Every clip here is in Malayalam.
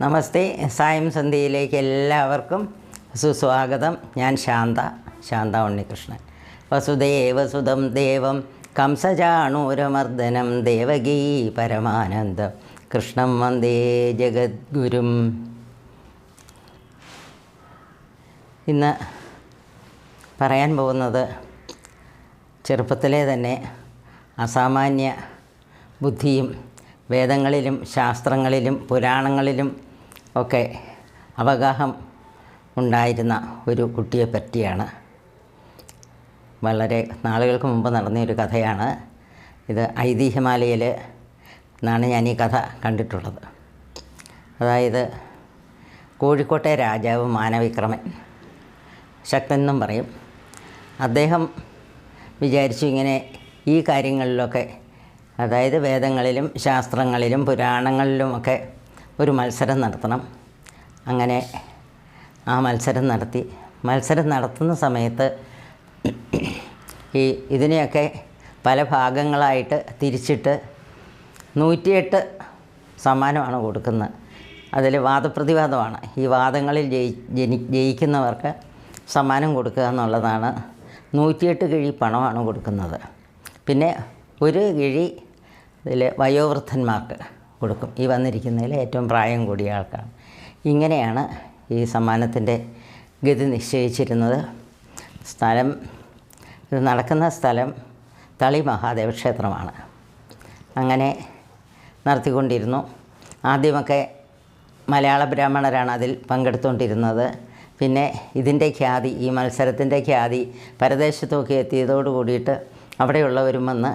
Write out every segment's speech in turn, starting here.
നമസ്തേ സായം സന്ധ്യയിലേക്ക് എല്ലാവർക്കും സുസ്വാഗതം. ഞാൻ ശാന്ത ശാന്ത ഉണ്ണികൃഷ്ണൻ. വസുദേവസുതം ദേവം കംസചാണൂരമർദ്ദനം ദേവകീ പരമാനന്ദം. കൃഷ്ണം വന്ദേ ജഗദ്ഗുരും. ഇന്ന് പറയാൻ പോകുന്നത് ചെറുപ്പത്തിലെ തന്നെ അസാമാന്യ ബുദ്ധിയും വേദങ്ങളിലും ശാസ്ത്രങ്ങളിലും പുരാണങ്ങളിലും ഒക്കെ അവഗാഹം ഉണ്ടായിരുന്ന ഒരു കുട്ടിയെ പറ്റിയാണ്. വളരെ നാളുകൾക്ക് മുമ്പ് നടന്നൊരു കഥയാണ്. ഇത് ഐതിഹ്യമാലയിൽ നിന്നാണ് ഞാൻ ഈ കഥ കണ്ടിട്ടുള്ളത്. അതായത് കോഴിക്കോട്ടെ രാജാവ് മാനവിക്രമൻ ശക്തൻ എന്നും പറയും. അദ്ദേഹം വിചാരിച്ചു ഇങ്ങനെ ഈ കാര്യങ്ങളിലൊക്കെ അതായത് വേദങ്ങളിലും ശാസ്ത്രങ്ങളിലും പുരാണങ്ങളിലുമൊക്കെ ഒരു മത്സരം നടത്തണം. അങ്ങനെ ആ മത്സരം നടത്തി. മത്സരം നടത്തുന്ന സമയത്ത് ഈ ഇതിനെയൊക്കെ പല ഭാഗങ്ങളായിട്ട് തിരിച്ചിട്ട് നൂറ്റിയെട്ട് സമ്മാനമാണ് കൊടുക്കുന്നത്. അതിൽ വാദപ്രതിവാദമാണ്. ഈ വാദങ്ങളിൽ ജയി ജനി ജയിക്കുന്നവർക്ക് സമ്മാനം കൊടുക്കുക എന്നുള്ളതാണ്. നൂറ്റിയെട്ട് കിഴി പണമാണ് കൊടുക്കുന്നത്. പിന്നെ ഒരു കിഴി ഇതിൽ വയോവൃദ്ധന്മാർക്ക് കൊടുക്കും. ഈ വന്നിരിക്കുന്നതിൽ ഏറ്റവും പ്രായം കൂടിയ ആൾക്കാണ് ഇങ്ങനെയാണ് ഈ സമ്മാനത്തിന്റെ ഗതി നിശ്ചയിച്ചിരുന്നത്. സ്ഥലം ഇത് നടക്കുന്ന സ്ഥലം തളി മഹാദേവ ക്ഷേത്രമാണ്. അങ്ങനെ നടത്തിക്കൊണ്ടിരുന്നു. ആദ്യമൊക്കെ മലയാള ബ്രാഹ്മണരാണ് അതിൽ പങ്കെടുത്തുകൊണ്ടിരുന്നത്. പിന്നെ ഇതിന്റെ ഖ്യാതി ഈ മത്സരത്തിന്റെ ഖ്യാതി പരദേശത്തൊക്കെ എത്തിയതോട് കൂടിയിട്ട് അവിടെയുള്ളവരും വന്ന്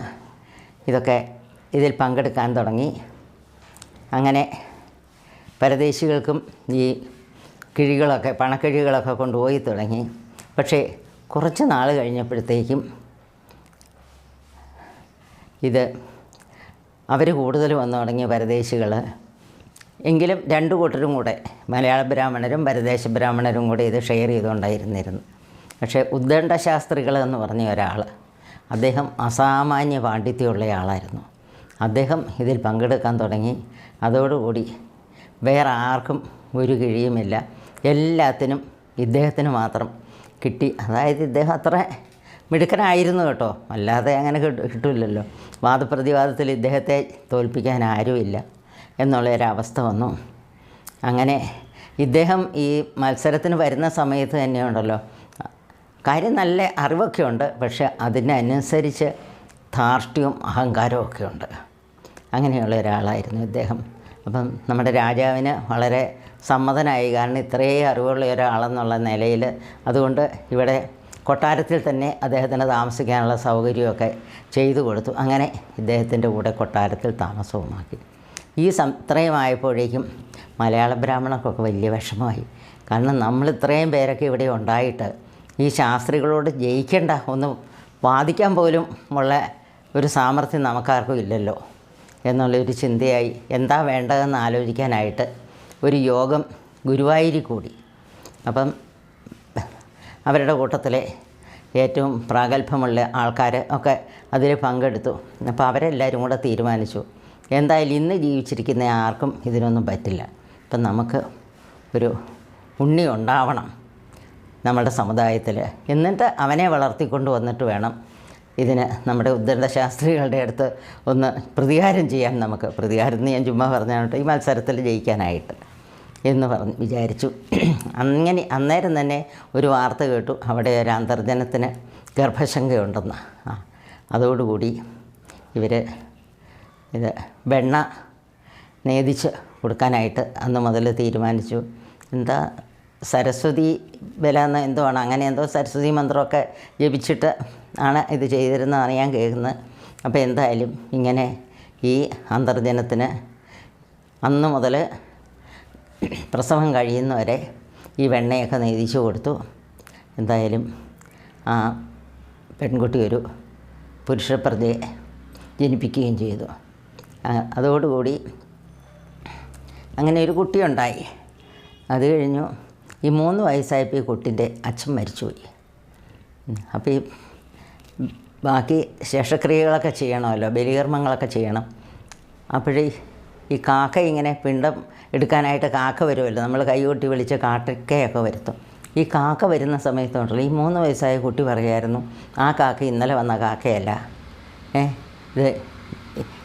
ഇതൊക്കെ ഇതിൽ പങ്കെടുക്കാൻ തുടങ്ങി. അങ്ങനെ പരദേശികൾക്കും ഈ കിഴികളൊക്കെ പണക്കിഴികളൊക്കെ കൊണ്ടുപോയി തുടങ്ങി. പക്ഷേ കുറച്ച് നാൾ കഴിഞ്ഞപ്പോഴത്തേക്കും ഇത് അവർ കൂടുതൽ വന്നു തുടങ്ങിയ പരദേശികൾ. എങ്കിലും രണ്ടു കൂട്ടരും കൂടെ മലയാള ബ്രാഹ്മണരും പരദേശ ബ്രാഹ്മണരും കൂടെ ഇത് ഷെയർ ചെയ്തുകൊണ്ടായിരുന്നിരുന്നു. പക്ഷേ ഉദ്ദണ്ഡ ശാസ്ത്രികൾ എന്ന് പറഞ്ഞ ഒരാൾ അദ്ദേഹം അസാമാന്യ പാണ്ഡിത്യമുള്ള ആളായിരുന്നു. അദ്ദേഹം ഇതിൽ പങ്കെടുക്കാൻ തുടങ്ങി. അതോടുകൂടി വേറെ ആർക്കും ഒരു കിഴിയുമില്ല. എല്ലാത്തിനും ഇദ്ദേഹത്തിന് മാത്രം കിട്ടി. അതായത് ഇദ്ദേഹം അത്ര മിടുക്കനായിരുന്നു കേട്ടോ. അല്ലാതെ അങ്ങനെ കിട്ടു കിട്ടില്ലല്ലോ. വാദപ്രതിവാദത്തിൽ ഇദ്ദേഹത്തെ തോൽപ്പിക്കാൻ ആരുമില്ല എന്നുള്ള ഒരവസ്ഥ വന്നു. അങ്ങനെ ഇദ്ദേഹം ഈ മത്സരത്തിന് വരുന്ന സമയത്ത് തന്നെയുണ്ടല്ലോ. കാര്യം നല്ല അറിവൊക്കെ ഉണ്ട് പക്ഷെ അതിനനുസരിച്ച് ധാർഷ്ട്യവും അഹങ്കാരവും ഒക്കെ ഉണ്ട് അങ്ങനെയുള്ള ഒരാളായിരുന്നു ഇദ്ദേഹം. അപ്പം നമ്മുടെ രാജാവിന് വളരെ സമ്മതനായി. കാരണം ഇത്രയും അറിവുള്ള ഒരാളെന്നുള്ള നിലയിൽ അതുകൊണ്ട് ഇവിടെ കൊട്ടാരത്തിൽ തന്നെ അദ്ദേഹത്തിന് താമസിക്കാനുള്ള സൗകര്യമൊക്കെ ചെയ്തു കൊടുത്തു. അങ്ങനെ ഇദ്ദേഹത്തിന്റെ കൂടെ കൊട്ടാരത്തിൽ താമസവുമാക്കി. ഈ സം ഇത്രയുമായപ്പോഴേക്കും മലയാള ബ്രാഹ്മണർക്കൊക്കെ വലിയ വിഷമമായി. കാരണം നമ്മൾ ഇത്രയും പേരൊക്കെ ഇവിടെ ഉണ്ടായിട്ട് ഈ ശാസ്ത്രികളോട് ജയിക്കേണ്ട ഒന്ന് വാദിക്കാൻ പോലും ഉള്ള ഒരു സാമർഥ്യം നമുക്കാർക്കും ഇല്ലല്ലോ. എന്നുള്ളൊരു ചിന്തയായി എന്താ വേണ്ടതെന്ന് ആലോചിക്കാനായിട്ട് ഒരു യോഗം ഗുരുവായൂരിൽ കൂടി. അപ്പം അവരുടെ കൂട്ടത്തിലെ ഏറ്റവും പ്രാഗൽഭ്യമുള്ള ആൾക്കാർ ഒക്കെ അതിൽ പങ്കെടുത്തു. അപ്പോൾ അവരെല്ലാവരും കൂടെ തീരുമാനിച്ചു. എന്തായാലും ഇന്ന് ജീവിച്ചിരിക്കുന്ന ആർക്കും ഇതിനൊന്നും പറ്റില്ല. ഇപ്പം നമുക്ക് ഒരു ഉണ്ണി ഉണ്ടാവണം നമ്മുടെ സമുദായത്തിൽ. എന്നിട്ട് അവനെ വളർത്തിക്കൊണ്ട് വന്നിട്ട് വേണം ഇതിന് നമ്മുടെ ഉദ്ധരണ ശാസ്ത്രികളുടെ അടുത്ത് ഒന്ന് പ്രതികാരം ചെയ്യാം നമുക്ക് പ്രതികാരം എന്ന് ഞാൻ ചുമ്മാ പറഞ്ഞാണ് ഈ മത്സരത്തിൽ ജയിക്കാനായിട്ട് എന്ന് പറഞ്ഞ് വിചാരിച്ചു. അങ്ങനെ അന്നേരം തന്നെ ഒരു വാർത്ത കേട്ടു അവിടെ ഒരു അന്തർജനത്തിന് ഗർഭശങ്കയുണ്ടെന്ന്. ആ അതോടുകൂടി ഇവർ ഇത് വെണ്ണ നേദിച്ച് കൊടുക്കാനായിട്ട് അന്ന് മുതൽ തീരുമാനിച്ചു. എന്താ സരസ്വതി ബല എന്ന് എന്തോ ആണ് അങ്ങനെ എന്തോ സരസ്വതി മന്ത്രമൊക്കെ ജപിച്ചിട്ട് ആണ് ഇത് ചെയ്തിരുന്നതാണ് ഞാൻ കേൾക്കുന്നത്. അപ്പോൾ എന്തായാലും ഇങ്ങനെ ഈ അന്തർജനത്തിന് അന്ന് മുതൽ പ്രസവം കഴിയുന്നവരെ ഈ വെണ്ണയൊക്കെ നേദിച്ചു കൊടുത്തു. എന്തായാലും ആ പെൺകുട്ടി ഒരു പുരുഷപ്രജയെ ജനിപ്പിക്കുകയും ചെയ്തു. അതോടുകൂടി അങ്ങനെ ഒരു കുട്ടിയുണ്ടായി. അത് കഴിഞ്ഞു. ഈ മൂന്ന് വയസ്സായപ്പോൾ ഈ കുട്ടിന്റെ അച്ഛൻ മരിച്ചുപോയി. അപ്പോൾ ഈ ബാക്കി ശേഷക്രിയകളൊക്കെ ചെയ്യണമല്ലോ ബലികർമ്മങ്ങളൊക്കെ ചെയ്യണം. അപ്പോഴേ ഈ കാക്ക ഇങ്ങനെ പിണ്ടം എടുക്കാനായിട്ട് കാക്ക വരുമല്ലോ നമ്മൾ കൈകൊട്ടി വിളിച്ച് കാട്ടക്കയൊക്കെ വരുത്തും. ഈ കാക്ക വരുന്ന സമയത്തുണ്ടല്ലോ ഈ മൂന്ന് വയസ്സായ കുട്ടി പറയുമായിരുന്നു ആ കാക്ക ഇന്നലെ വന്ന കാക്കയല്ല. ഏ ഇത്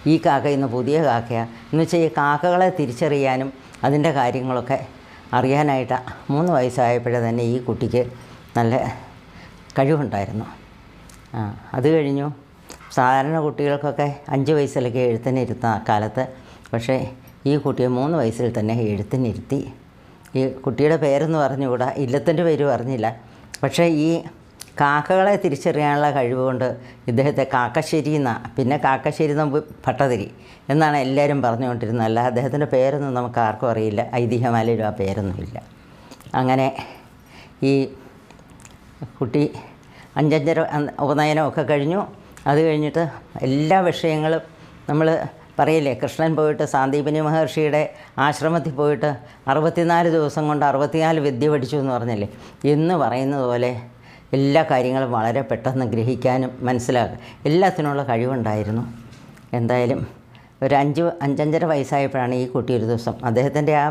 ഈ കാക്ക ഇന്ന് പുതിയ കാക്കയാണ് എന്ന് വെച്ചാൽ ഈ കാക്കകളെ തിരിച്ചറിയാനും അതിന്റെ കാര്യങ്ങളൊക്കെ അറിയാനായിട്ട് മൂന്ന് വയസ്സായപ്പോഴേ തന്നെ ഈ കുട്ടിക്ക് നല്ല കഴിവുണ്ടായിരുന്നു. അത് കഴിഞ്ഞു. സാധാരണ കുട്ടികൾക്കൊക്കെ അഞ്ച് വയസ്സിലൊക്കെ എഴുത്തിനിരുത്തുന്ന കാലത്ത്. പക്ഷേ ഈ കുട്ടിയെ മൂന്ന് വയസ്സിൽ തന്നെ എഴുത്തിനിരുത്തി. ഈ കുട്ടിയുടെ പേരെന്ന് പറഞ്ഞുകൂടാ ഇല്ലത്തിന്റെ പേര് പറഞ്ഞില്ല പക്ഷേ ഈ കാക്കകളെ തിരിച്ചറിയാനുള്ള കഴിവ് കൊണ്ട് ഇദ്ദേഹത്തെ കാക്കശ്ശേരി എന്നാ പിന്നെ കാക്കശ്ശേരി നമ്പ് ഭട്ടതിരി എന്നാണ് എല്ലാവരും പറഞ്ഞുകൊണ്ടിരുന്നത്. അല്ല അദ്ദേഹത്തിന്റെ പേരൊന്നും നമുക്ക് ആർക്കും അറിയില്ല. ഐതിഹ്യമാലയിലും ആ പേരൊന്നുമില്ല അങ്ങനെ ഈ കുട്ടി അഞ്ചഞ്ചര ഉപനയനമൊക്കെ കഴിഞ്ഞു. അത് കഴിഞ്ഞിട്ട് എല്ലാ വിഷയങ്ങളും നമ്മൾ പറയില്ലേ കൃഷ്ണൻ പോയിട്ട് സാന്ദീപിനി മഹർഷിയുടെ ആശ്രമത്തിൽ പോയിട്ട് അറുപത്തിനാല് ദിവസം കൊണ്ട് അറുപത്തിനാല് വിദ്യ പഠിച്ചു എന്ന് പറഞ്ഞല്ലേ? എന്ന് പറയുന്നത് പോലെ എല്ലാ കാര്യങ്ങളും വളരെ പെട്ടെന്ന് ഗ്രഹിക്കാനും മനസ്സിലാക്കുക എല്ലാത്തിനുള്ള കഴിവുണ്ടായിരുന്നു. എന്തായാലും ഒരു അഞ്ച് അഞ്ചഞ്ചര വയസ്സായപ്പോഴാണ് ഈ കുട്ടി ഒരു ദിവസം അദ്ദേഹത്തിന്റെ ആ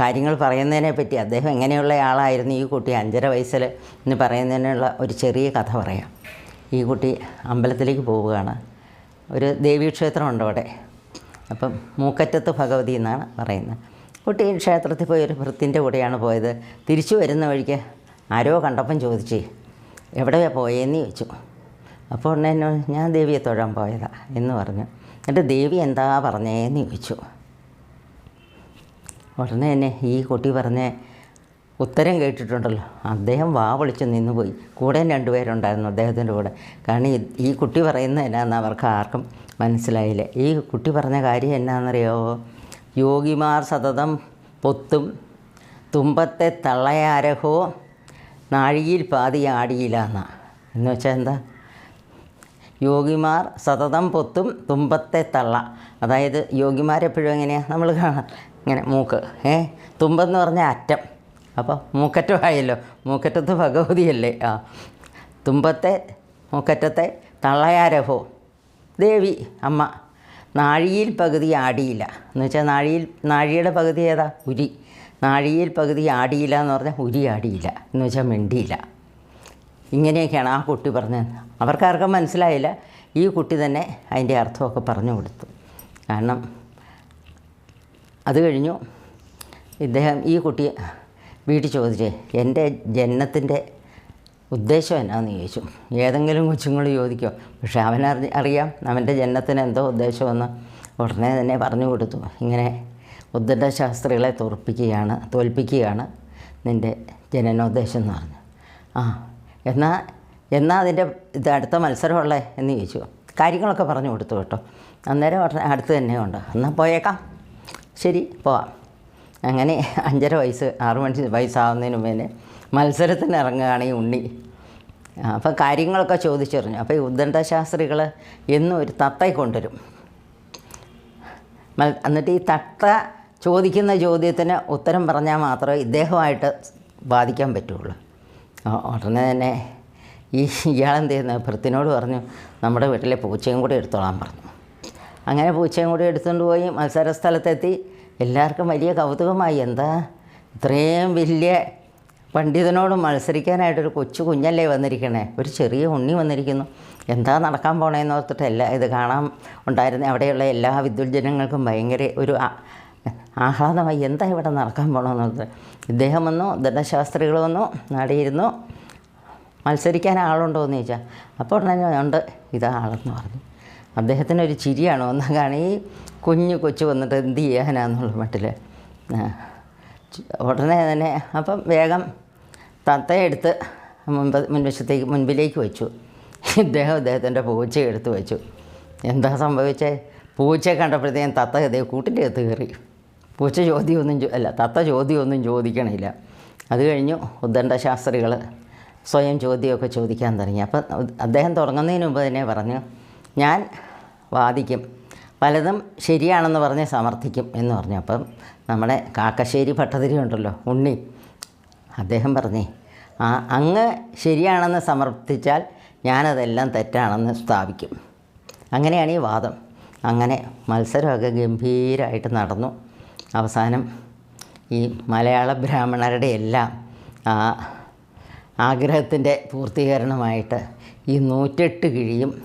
കാര്യങ്ങൾ പറയുന്നതിനെ പറ്റി അദ്ദേഹം എങ്ങനെയുള്ള ആളായിരുന്നു ഈ കുട്ടി? അഞ്ചര വയസ്സിൽ എന്ന് പറയുന്നതിനുള്ള ഒരു ചെറിയ കഥ പറയാം. ഈ കുട്ടി അമ്പലത്തിലേക്ക് പോവുകയാണ്. ഒരു ദേവീക്ഷേത്രമുണ്ട് അവിടെ. അപ്പം മൂക്കറ്റത്ത് ഭഗവതി എന്നാണ് പറയുന്നത്. കുട്ടി ക്ഷേത്രത്തിൽ പോയി ഒരു ഭൃത്തിന്റെ കൂടെയാണ് പോയത്. തിരിച്ചു വരുന്ന വഴിക്ക് ആരോ കണ്ടപ്പം ചോദിച്ചു എവിടെയാണ് പോയെന്ന് ചോദിച്ചു. അപ്പോൾ ഉടനെ ഞാൻ ദേവിയെ തൊഴാൻ പോയതാ എന്ന് പറഞ്ഞു. എന്നിട്ട് ദേവി എന്താ പറഞ്ഞേന്ന് ചോദിച്ചു. ഉടനെ തന്നെ ഈ കുട്ടി പറഞ്ഞ ഉത്തരം കേട്ടിട്ടുണ്ടല്ലോ. അദ്ദേഹം വാ വിളിച്ച് നിന്ന് പോയി. കൂടെ രണ്ടുപേരുണ്ടായിരുന്നു അദ്ദേഹത്തിന്റെ കൂടെ. കാരണം ഈ- ഈ കുട്ടി പറയുന്നത് എന്നാന്ന് അവർക്ക് ആർക്കും മനസ്സിലായില്ല. ഈ കുട്ടി പറഞ്ഞ കാര്യം എന്നാണെന്നറിയോ യോഗിമാർ സതതം പൊത്തും തുമ്പത്തെ തള്ളയാരഹോ നാഴിയിൽ പാതി ആടിയില്ല എന്നാ എന്ന് വെച്ചാൽ എന്താ? യോഗിമാർ സതതം പൊത്തും തുമ്പത്തെ തള്ള. അതായത് യോഗിമാരെപ്പോഴും എങ്ങനെയാണ് നമ്മൾ കാണാം ഇങ്ങനെ മൂക്ക്. ഏ? തുമ്പെന്ന് പറഞ്ഞാൽ അറ്റം. അപ്പോൾ മൂക്കറ്റമായല്ലോ. മൂക്കറ്റത്ത് ഭഗവതിയല്ലേ. ആ. തുമ്പത്തെ മൂക്കറ്റത്തെ തള്ളയാരഹോ ദേവി അമ്മ. നാഴിയിൽ പകുതി ആടിയില്ല. എന്ന് വെച്ചാൽ നാഴിയിൽ നാഴിയുടെ പകുതി ഏതാ? ഉരി. നാഴിയിൽ പകുതി ആടിയില്ല എന്ന് പറഞ്ഞാൽ ഉരി ആടിയില്ല. എന്ന് വെച്ചാൽ മിണ്ടിയില്ല. ഇങ്ങനെയൊക്കെയാണ് ആ കുട്ടി പറഞ്ഞത്. അവർക്കാർക്കും മനസ്സിലായില്ല. ഈ കുട്ടി തന്നെ അതിന്റെ അർത്ഥമൊക്കെ പറഞ്ഞു കൊടുത്തു. കാരണം അത് കഴിഞ്ഞു. ഇദ്ദേഹം ഈ കുട്ടി വീട്ടിൽ ചോദിച്ചേ എന്റെ ജനനത്തിന്റെ ഉദ്ദേശം എന്നാന്ന് ചോദിച്ചു. ഏതെങ്കിലും കൊച്ചുങ്ങൾ ചോദിക്കുമോ പക്ഷേ അവനറി അറിയാം അവന്റെ ജനനത്തിന് എന്തോ ഉദ്ദേശമെന്ന് ഉടനെ തന്നെ പറഞ്ഞു കൊടുത്തു. ഇങ്ങനെ ഉദ്ദണ്ഡ ശാസ്ത്രികളെ തോൽപ്പിക്കുകയാണ് തോൽപ്പിക്കുകയാണ് നിന്റെ ജനനോദ്ദേശം എന്ന് പറഞ്ഞു. ആ എന്നാൽ എന്നാൽ അതിന്റെ ഇത് അടുത്ത മത്സരമുള്ളേ എന്ന് ചോദിച്ചു. കാര്യങ്ങളൊക്കെ പറഞ്ഞു കൊടുത്തു കേട്ടോ. അന്നേരം അടുത്ത് തന്നെ ഉണ്ട്. എന്നാൽ പോയേക്കാം. ശരി പോവാം. അങ്ങനെ അഞ്ചര വയസ്സ് ആറ് മണി വയസ്സാവുന്നതിന് മുമ്പേ മത്സരത്തിന് ഇറങ്ങുകയാണ് ഈ ഉണ്ണി. അപ്പോൾ കാര്യങ്ങളൊക്കെ ചോദിച്ചറിഞ്ഞു. അപ്പോൾ ഈ ഉദ്ദണ്ഡ ശാസ്ത്രികൾ എന്നും ഒരു തത്തയെ കൊണ്ടുവരും. എന്നിട്ട് ഈ തത്ത ചോദിക്കുന്ന ചോദ്യത്തിന് ഉത്തരം പറഞ്ഞാൽ മാത്രമേ ഇദ്ദേഹമായിട്ട് ബാധിക്കാൻ പറ്റുള്ളൂ. ഉടനെ തന്നെ ഈ ഇയാളെന്ത് ചെയ്യുന്നത് ഭൃത്തിനോട് പറഞ്ഞു നമ്മുടെ വീട്ടിലെ പൂച്ചയും കൂടി എടുത്തോളാൻ പറഞ്ഞു. അങ്ങനെ പൂച്ചയും കൂടി എടുത്തുകൊണ്ട് പോയി മത്സര സ്ഥലത്തെത്തി എല്ലാവർക്കും വലിയ കൗതുകമായി. എന്താ? ഇത്രയും വലിയ പണ്ഡിതനോട് മത്സരിക്കാനായിട്ടൊരു കൊച്ചു കുഞ്ഞല്ലേ വന്നിരിക്കണേ? ഒരു ചെറിയ ഉണ്ണി വന്നിരിക്കുന്നു. എന്താ നടക്കാൻ പോണേന്ന് ഓർത്തിട്ട് എല്ലാ ഇത് കാണാൻ ഉണ്ടായിരുന്ന അവിടെയുള്ള എല്ലാ വിദ്യുജനങ്ങൾക്കും ഭയങ്കര ഒരു ആഹ്ലാദമായി എന്താ ഇവിടെ നടക്കാൻ പോകണമെന്നത് ഇദ്ദേഹം വന്നു ദണ്ഡശാസ്ത്രികൾ വന്നു നടിയിരുന്നു. മത്സരിക്കാൻ ആളുണ്ടോ എന്ന് ചോദിച്ചാൽ അപ്പോൾ ഉടനെ ഉണ്ട് ഇതാ ആളെന്ന് പറഞ്ഞു. അദ്ദേഹത്തിന് ഒരു ചിരിയാണ് വന്ന കാണീ ഈ കുഞ്ഞു കൊച്ചു വന്നിട്ട് എന്ത് ചെയ്യാനാന്നുള്ള മട്ടിൽ ഉടനെ തന്നെ അപ്പം വേഗം തത്തയെടുത്ത് മുൻപ് മുൻവശത്തേക്ക് മുൻപിലേക്ക് വെച്ചു. ഇദ്ദേഹം ഇദ്ദേഹത്തിന്റെ പൂച്ച എടുത്ത് വെച്ചു. എന്താ സംഭവിച്ചേ? പൂച്ച കണ്ടപ്പോഴത്തേക്കും തത്ത ഇതേ കൂട്ടിന്റെ അകത്ത് കയറി. പൂച്ച ചോദ്യമൊന്നും അല്ല തത്ത ചോദ്യമൊന്നും ചോദിക്കണില്ല. അത് കഴിഞ്ഞു ഉദ്ദണ്ഡ ശാസ്ത്രികൾ സ്വയം ചോദ്യമൊക്കെ ചോദിക്കാൻ തുടങ്ങി. അപ്പം അദ്ദേഹം തുടങ്ങുന്നതിന് മുമ്പ് തന്നെ പറഞ്ഞു ഞാൻ വാദിക്കും. പലതും ശരിയാണെന്ന് പറഞ്ഞ് സമർത്ഥിക്കും എന്ന് പറഞ്ഞു. അപ്പം നമ്മുടെ കാക്കശ്ശേരി ഭട്ടതിരി ഉണ്ടല്ലോ ഉണ്ണി. അദ്ദേഹം പറഞ്ഞേ ആ അങ്ങ് ശരിയാണെന്ന് സമർത്ഥിച്ചാൽ ഞാനതെല്ലാം തെറ്റാണെന്ന് സ്ഥാപിക്കും. അങ്ങനെയാണ് ഈ വാദം. അങ്ങനെ മത്സരമൊക്കെ ഗംഭീരമായിട്ട് നടന്നു. അവസാനം ഈ മലയാള ബ്രാഹ്മണരുടെ എല്ലാം ആ ആഗ്രഹത്തിന്റെ പൂർത്തീകരണമായിട്ട് ഈ നൂറ്റെട്ട് കിഴിയും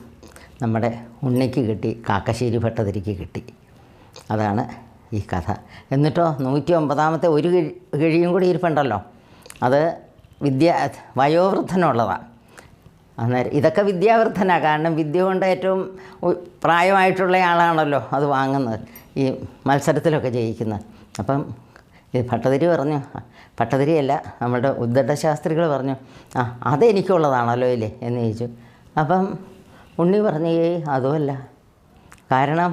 നമ്മുടെ ഉണ്ണിക്ക് കിട്ടി കാക്കശ്ശേരി ഭട്ടതിരിക്ക് കിട്ടി. അതാണ് ഈ കഥ. എന്നിട്ടോ നൂറ്റി ഒമ്പതാമത്തെ ഒരു കിഴി കിഴിയും കൂടി ഇരിപ്പുണ്ടല്ലോ. അത് വിദ്യ വയോവൃദ്ധനുള്ളതാണ്. അന്നേരം ഇതൊക്കെ വിദ്യാവർദ്ധന. കാരണം വിദ്യ കൊണ്ട് ഏറ്റവും പ്രായമായിട്ടുള്ള ആളാണല്ലോ അത് വാങ്ങുന്നത് ഈ മത്സരത്തിലൊക്കെ ജയിക്കുന്നത്. അപ്പം ഇത് ഭട്ടതിരി പറഞ്ഞു ഭട്ടതിരിയല്ല നമ്മുടെ ഉദ്ദണ്ഡ ശാസ്ത്രികൾ പറഞ്ഞു ആ അതെനിക്കുള്ളതാണല്ലോ ഇല്ലേ എന്ന് ചോദിച്ചു. അപ്പം ഉണ്ണി പറഞ്ഞു ഏയ് അതുമല്ല. കാരണം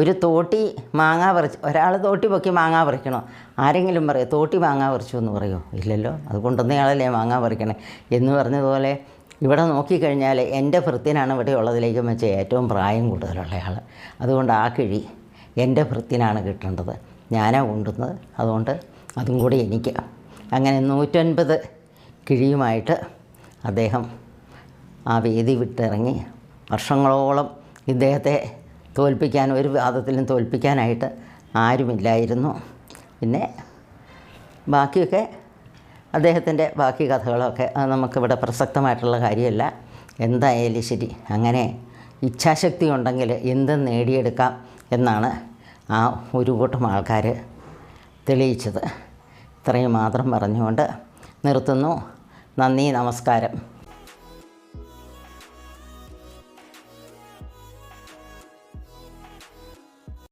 ഒരു തോട്ടി മാങ്ങ പറിച്ച് ഒരാൾ തോട്ടി പൊക്കി മാങ്ങ പറിക്കണോ? ആരെങ്കിലും പറയോ തോട്ടി മാങ്ങ പറിച്ചു എന്ന് പറയുമോ ഇല്ലല്ലോ അത് കൊണ്ടുവന്നയാളല്ലേ മാങ്ങ പറിക്കണേ? എന്ന് പറഞ്ഞതുപോലെ ഇവിടെ നോക്കിക്കഴിഞ്ഞാൽ എന്റെ ഭൃത്യനാണ് ഇവിടെ ഉള്ളതിലേക്ക് വെച്ച് ഏറ്റവും പ്രായം കൂടുതലുള്ള ആൾ. അതുകൊണ്ട് ആ കിഴി എന്റെ ഭൃത്യനാണ് കിട്ടേണ്ടത്. ഞാനാ കൊണ്ടുവന്നത്. അതുകൊണ്ട് അതും കൂടി എനിക്ക്. അങ്ങനെ നൂറ്റൻപത് കിഴിയുമായിട്ട് അദ്ദേഹം ആ വേദി വിട്ടിറങ്ങി. വർഷങ്ങളോളം ഇദ്ദേഹത്തെ തോൽപ്പിക്കാൻ ഒരു വാദത്തിലും തോൽപ്പിക്കാനായിട്ട് ആരുമില്ലായിരുന്നു. പിന്നെ ബാക്കിയൊക്കെ അദ്ദേഹത്തിന്റെ ബാക്കി കഥകളൊക്കെ അത് നമുക്കിവിടെ പ്രസക്തമായിട്ടുള്ള കാര്യമല്ല. എന്തായാലും ശരി. അങ്ങനെ ഇച്ഛാശക്തി ഉണ്ടെങ്കിൽ എന്തും നേടിയെടുക്കാം എന്നാണ് ആ ഒരു കൂട്ടം ആൾക്കാർ തെളിയിച്ചത്. ഇത്രയും മാത്രം പറഞ്ഞുകൊണ്ട് നിർത്തുന്നു. നന്ദി നമസ്കാരം.